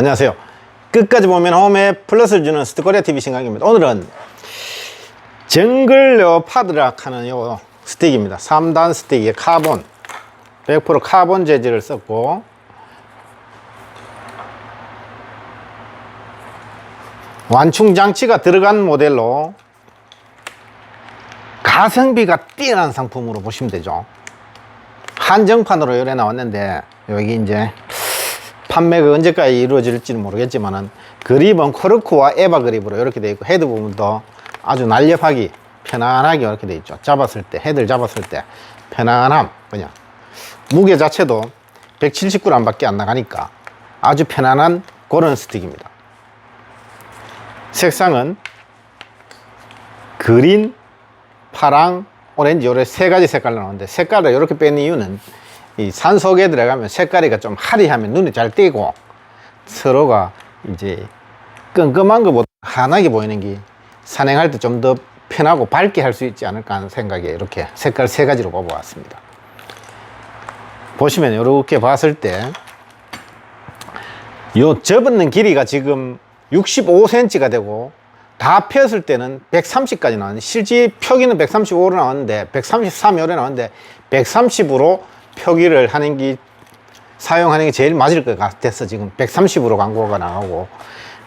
안녕하세요. 끝까지 보면 홈에 플러스를 주는 스트코리아 TV 신강입니다. 오늘은 정글 레오파드라 하는 요 스틱입니다. 3단 스틱에 카본 100% 카본 재질을 썼고 완충 장치가 들어간 모델로 가성비가 뛰어난 상품으로 보시면 되죠. 한정판으로 요래 나왔는데 여기 이제 판매가 언제까지 이루어질지는 모르겠지만은 그립은 코르크와 에바 그립으로 이렇게 되어 있고 헤드 부분도 아주 날렵하기 편안하게 이렇게 되어 있죠. 잡았을 때 헤드를 잡았을 때 편안함 그냥 무게 자체도 179g밖에 안 나가니까 아주 편안한 그런 스틱입니다. 색상은 그린, 파랑, 오렌지 요래 세 가지 색깔로 나오는데 색깔을 이렇게 뺀 이유는 이 산 속에 들어가면 색깔이가 좀 화려하면 눈에 잘 띄고 서로가 이제 끈끈한 것보다 환하게 보이는 게 산행할 때 좀 더 편하고 밝게 할 수 있지 않을까 하는 생각에 이렇게 색깔 세 가지로 뽑아왔습니다. 보시면 이렇게 봤을 때 요 접는 길이가 지금 65cm가 되고 다 폈을 때는 130까지 나왔는데 실제 표기는 135로 나왔는데 133이 오래 나왔는데 130으로 표기를 하는 게 사용하는 게 제일 맞을 것 같아서 지금 130으로 광고가 나가고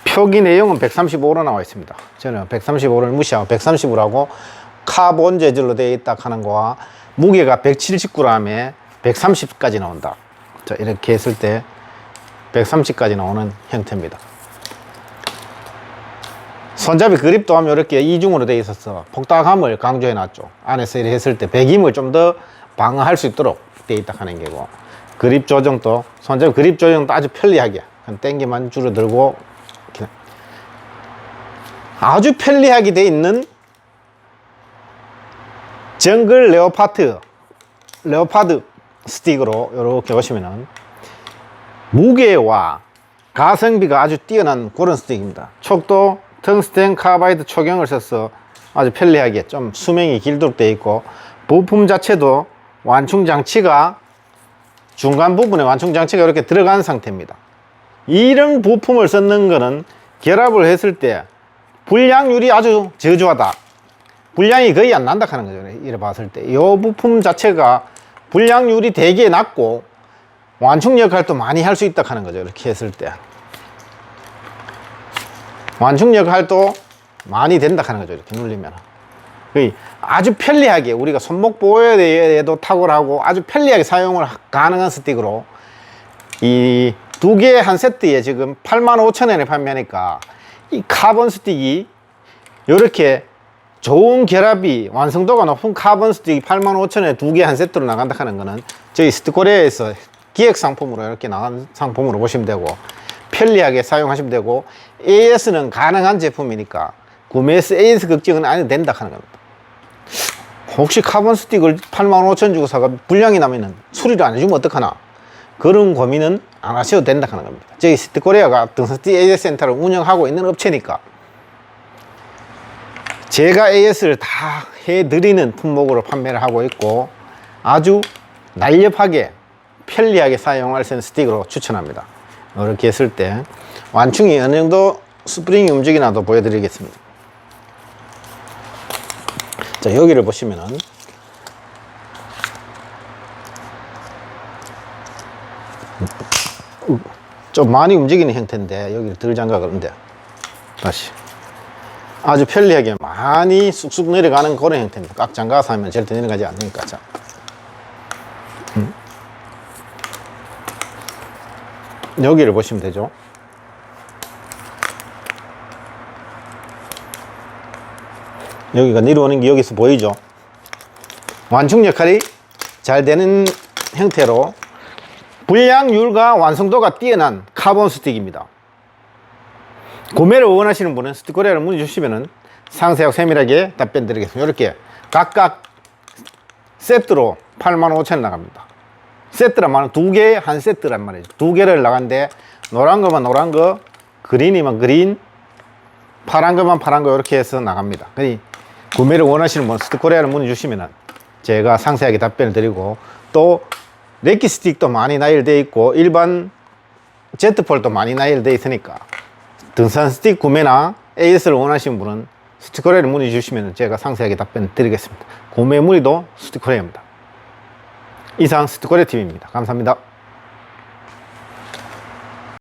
표기 내용은 135로 나와 있습니다. 저는 135를 무시하고 130으로 하고 카본 재질로 되어 있다 하는 거와 무게가 179g에 130까지 나온다. 자, 이렇게 했을 때 130까지 나오는 형태입니다. 손잡이 그립도 하면 이렇게 이중으로 되어 있어서 폭닥함을 강조해 놨죠. 안에서 이렇게 했을 때 배김을 좀 더 방어할 수 있도록 되어 있다 하는 게고 그립 조정도 손잡이 그립 조정도 아주 편리하게 그냥 땡기만 줄어들고 아주 편리하게 되어 있는 정글 레오파트 레오파드 스틱으로 이렇게 보시면은 무게와 가성비가 아주 뛰어난 그런 스틱입니다. 촉도 텅스텐 카바이드 초경을 써서 아주 편리하게 좀 수명이 길도록 되어 있고 부품 자체도 완충 장치가 중간 부분에 완충 장치가 이렇게 들어간 상태입니다. 이런 부품을 썼는 거는 결합을 했을 때 불량률이 아주 저조하다. 불량이 거의 안 난다 하는 거죠. 이래 봤을 때. 이 부품 자체가 불량률이 되게 낮고 완충 역할도 많이 할 수 있다 하는 거죠. 이렇게 했을 때. 완충 역할도 많이 된다 하는 거죠. 이렇게 눌리면. 아주 편리하게 우리가 손목 보호에도 탁월하고 아주 편리하게 사용을 가능한 스틱으로 이 두개한 세트에 지금 85,000원에 판매하니까 이 카본 스틱이 이렇게 좋은 결합이 완성도가 높은 카본 스틱이 85,000원에 두 개 한 세트로 나간다 하는 거는 저희 스틱코리아에서 기획 상품으로 이렇게 나간 상품으로 보시면 되고 편리하게 사용하시면 되고 AS는 가능한 제품이니까 구매해서 AS 걱정은 안 해도 된다 하는 겁니다. 혹시 카본 스틱을 85,000원 주고 사가 불량이 나면은 수리를 안 해주면 어떡하나 그런 고민은 안 하셔도 된다 하는 겁니다. 저희 스틱코리아가 등산스틱 AS 센터를 운영하고 있는 업체니까 제가 AS를 다 해드리는 품목으로 판매를 하고 있고 아주 날렵하게 편리하게 사용할 수 있는 스틱으로 추천합니다. 이렇게 했을 때 완충이 어느 정도 스프링이 움직이나도 보여드리겠습니다. 자 여기를 보시면은 좀 많이 움직이는 형태인데 여기를 덜 잠가 그런데 다시 아주 편리하게 많이 쑥쑥 내려가는 그런 형태입니다. 꽉 잠가서 하면 절대 내려가지 않으니까 자. 여기를 보시면 되죠. 여기가 내려오는 게 여기서 보이죠? 완충 역할이 잘 되는 형태로 불량률과 완성도가 뛰어난 카본 스틱입니다. 구매를 원하시는 분은 스틱코리아를 문의 주시면은 상세하고 세밀하게 답변 드리겠습니다. 이렇게 각각 세트로 85,000원 나갑니다. 세트란 말은 두 개의 한 세트란 말이죠. 두 개를 나간데 노란 거만 노란 거, 그린이면 그린, 파란 거만 파란 거 이렇게 해서 나갑니다. 그니 구매를 원하시는 분 스티코리아를 문의 주시면 제가 상세하게 답변을 드리고 또 레키 스틱도 많이 나열되어 있고 일반 제트폴도 많이 나열되어 있으니까 등산 스틱 구매나 AS를 원하시는 분은 스티커레를 문의 주시면 제가 상세하게 답변 드리겠습니다. 구매 문의도 스티커레입니다. 이상 스튜커레TV입니다. 감사합니다.